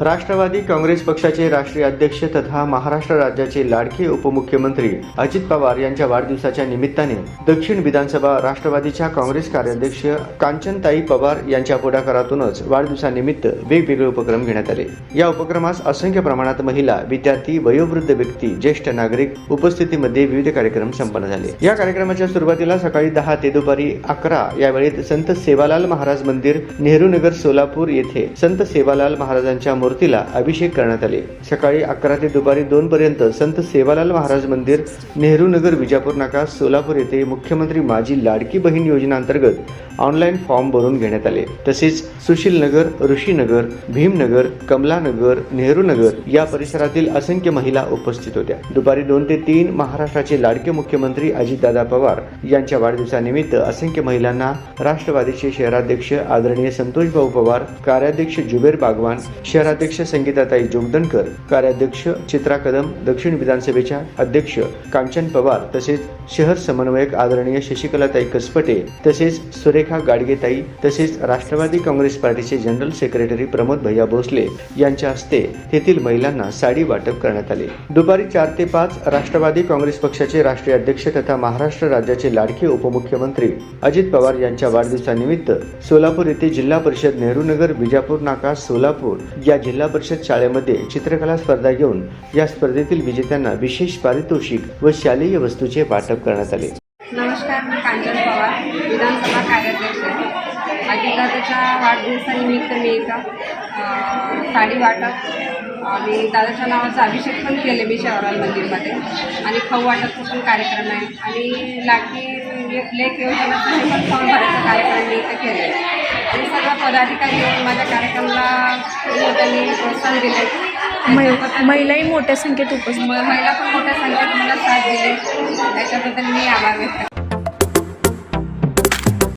राष्ट्रवादी काँग्रेस पक्षाचे राष्ट्रीय अध्यक्ष तथा महाराष्ट्र राज्याचे लाडके उपमुख्यमंत्री अजित पवार यांच्या वाढदिवसाच्या निमित्ताने दक्षिण विधानसभा राष्ट्रवादीच्या काँग्रेस कार्याध्यक्ष कांचनताई पवार यांच्या पुढाकारातूनच वाढदिवसानिमित्त वेगवेगळे उपक्रम घेण्यात आले. या उपक्रमास असंख्य प्रमाणात महिला विद्यार्थी वयोवृद्ध व्यक्ती ज्येष्ठ नागरिक उपस्थितीमध्ये विविध कार्यक्रम संपन्न झाले. या कार्यक्रमाच्या सुरुवातीला सकाळी दहा ते दुपारी अकरा या वेळेत संत सेवालाल महाराज मंदिर नेहरू नगर सोलापूर येथे संत सेवालाल महाराजांच्या मूर्तीला अभिषेक करण्यात आले. सकाळी अकरा ते दुपारी दोन पर्यंत संत सेवालाल महाराज मंदिर नेहरू नगर विजापूर नाका सोलापूर येथे मुख्यमंत्री माझी लाडकी बहीण योजनेअंतर्गत ऑनलाईन फॉर्म भरून घेण्यात आले. तसेच सुशील नगर ऋषीनगर भीमनगर कमलानगर नेहरू नगर या परिसरातील असंख्य महिला उपस्थित होत्या. दुपारी दोन ते तीन महाराष्ट्राचे लाडके मुख्यमंत्री अजितदादा पवार यांच्या वाढदिवसानिमित्त असंख्य महिलांना राष्ट्रवादीचे शहराध्यक्ष आदरणीय संतोषभाऊ पवार कार्याध्यक्ष जुबेर बागवान शहरा शहराध्यक्ष संगीताताई जोगदनकर कार्याध्यक्ष चित्रा कदम दक्षिण विधानसभेच्या अध्यक्ष कांचन पवार तसेच शहर समन्वयक आदरणीय शशिकलाताई कसपटे तसेच सुरेखा गाडगेताई तसेच राष्ट्रवादी काँग्रेस पार्टीचे जनरल सेक्रेटरी प्रमोद भैया भोसले यांच्या हस्ते तेथील महिलांना साडी वाटप करण्यात आले. दुपारी चार ते पाच राष्ट्रवादी काँग्रेस पक्षाचे राष्ट्रीय अध्यक्ष तथा महाराष्ट्र राज्याचे लाडके उपमुख्यमंत्री अजित पवार यांच्या वाढदिवसानिमित्त सोलापूर येथे जिल्हा परिषद नेहरू नगर बिजापूर नाका सोलापूर या जिल्हा परिषद शाळेमध्ये चित्रकला स्पर्धा घेऊन या स्पर्धेतील विजेत्यांना विशेष पारितोषिक व शालेय वस्तूचे वाटप करण्यात आले. नमस्कार मी कांचन पवार विधानसभा कार्याध्यक्ष अधिकाराच्या वाढदिवसानिमित्त मी एका साडी वाटप आणि दादाच्या नावाचा अभिषेक पण केले मी शहराल मंदिरमध्ये. आणि खाऊ वाटपचा पण कार्यक्रम आहे. आणि लाडकी ले- लेख योजनेचा हे पण फॉर्म भरायचा कार्यक्रम मी इथं केले आणि सर्व पदाधिकारी येऊन माझ्या कार्यक्रमाला त्यांनी प्रोत्साहन दिले महिलाही मोठ्या संख्येत उपस्थित. महिला पण मोठ्या संख्येत मला साथ दिली. त्याच्याबद्दल मी आभार व्यक्त